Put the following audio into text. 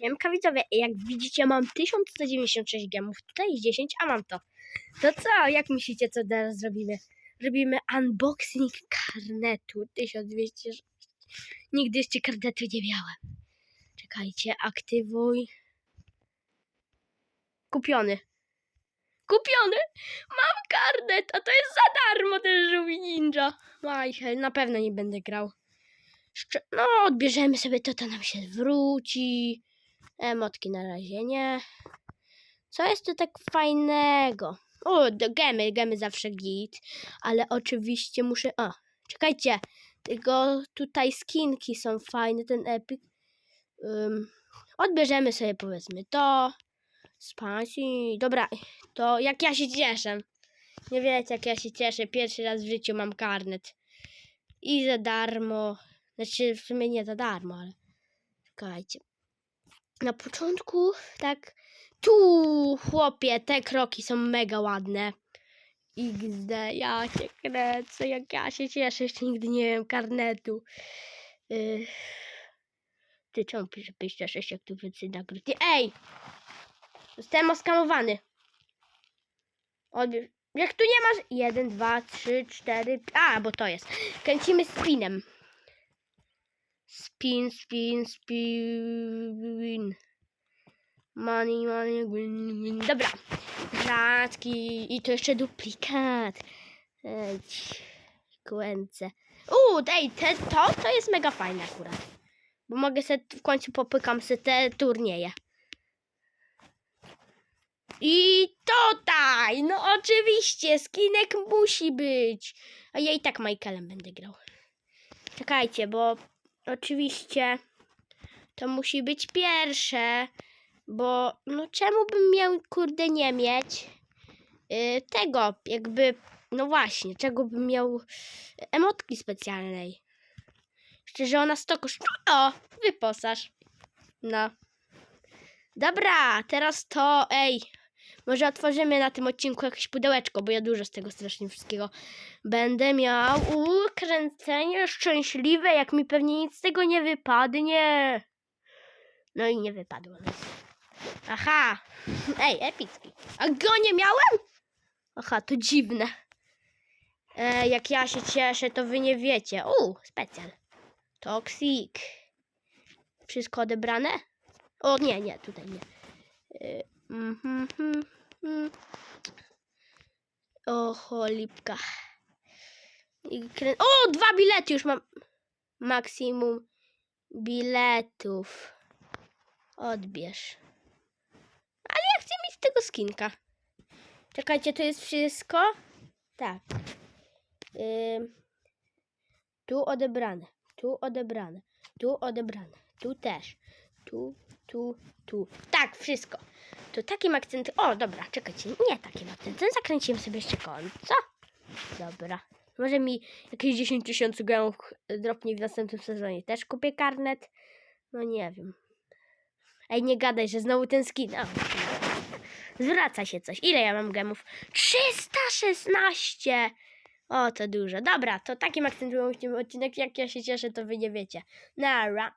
Siemka widzowie, jak widzicie mam 1196 gemów, tutaj jest 10, a mam to. To co, jak myślicie co teraz zrobimy? Robimy unboxing karnetu 1206. Nigdy jeszcze karnetu nie miałem. Czekajcie, aktywuj. Kupiony. Kupiony! Mam karnet, a to jest za darmo ten żółwi ninja. Michael, na pewno nie będę grał. No, odbierzemy sobie to, to nam się zwróci. Emotki na razie nie. Co jest tu tak fajnego? O, do gemy, gemy zawsze git. Ale oczywiście muszę... O, czekajcie. Tylko tutaj skinki są fajne, ten epic. Ym, odbierzemy sobie powiedzmy to. Spansji. Dobra, to jak ja się cieszę. Nie wiecie jak ja się cieszę. Pierwszy raz w życiu mam karnet. I za darmo. Znaczy w sumie nie za darmo, ale czekajcie. Na początku tak tu chłopie, te kroki są mega ładne. XD, ja się kręcę, jak ja się cieszę, jeszcze nigdy nie miałem karnetu. Yy. Ty czemu pisze 56 jak tu więcej nagród? Ej! Zostałem oskamowany. Jak tu nie masz? Jeden, dwa, trzy, cztery. A, bo to jest. Kręcimy spinem. Spin, spin, spin. Money, money, win, win. Dobra. Rzadki. I to jeszcze duplikat. Ej, Kłęce. Uuu, ej, te, to, to jest mega fajne akurat. Bo mogę w końcu popykam sobie te turnieje. I tutaj, no oczywiście, skinek musi być. A ja i tak Michaelem będę grał. Czekajcie, bo oczywiście to musi być pierwsze, bo no czemu bym miał kurde nie mieć yy, tego, jakby, no właśnie, czego bym miał emotki specjalnej. Szczerze, ona 100 kosztuje. O, wyposaż. No. Dobra, teraz to, ej, może otworzymy na tym odcinku jakieś pudełeczko, bo ja dużo z tego strasznie wszystkiego będę miał. Uuu, kręcenie szczęśliwe, jak mi pewnie nic z tego nie wypadnie. No i nie wypadło. Aha. Ej, epicki. A go nie miałem? Aha, to dziwne. E, jak ja się cieszę, to wy nie wiecie. Uuu, specjal. Toxic. Wszystko odebrane? O, nie, nie, tutaj nie. E, mhm, mhm, mhm. O, cholipka. O, dwa bilety już mam. Maksimum biletów. Odbierz. Ale ja chcę mieć tego skinka. Czekajcie, to jest wszystko? Tak. Ym, tu odebrane. Tu odebrane. Tu odebrane. Tu też. Tu, tu, tu. Tak, wszystko. To takim akcentem. O, dobra, czekajcie. Nie takim akcentem. Zakręcimy sobie jeszcze końca. Dobra. Może mi jakieś 10 tysięcy gemów dropnie w następnym sezonie. Też kupię karnet. No nie wiem. Ej, nie gadaj, że znowu ten skin. O, zwraca się coś. Ile ja mam gemów? 316! O, to dużo. Dobra, to takim akcentem odcinek. Jak ja się cieszę, to wy nie wiecie. Nara.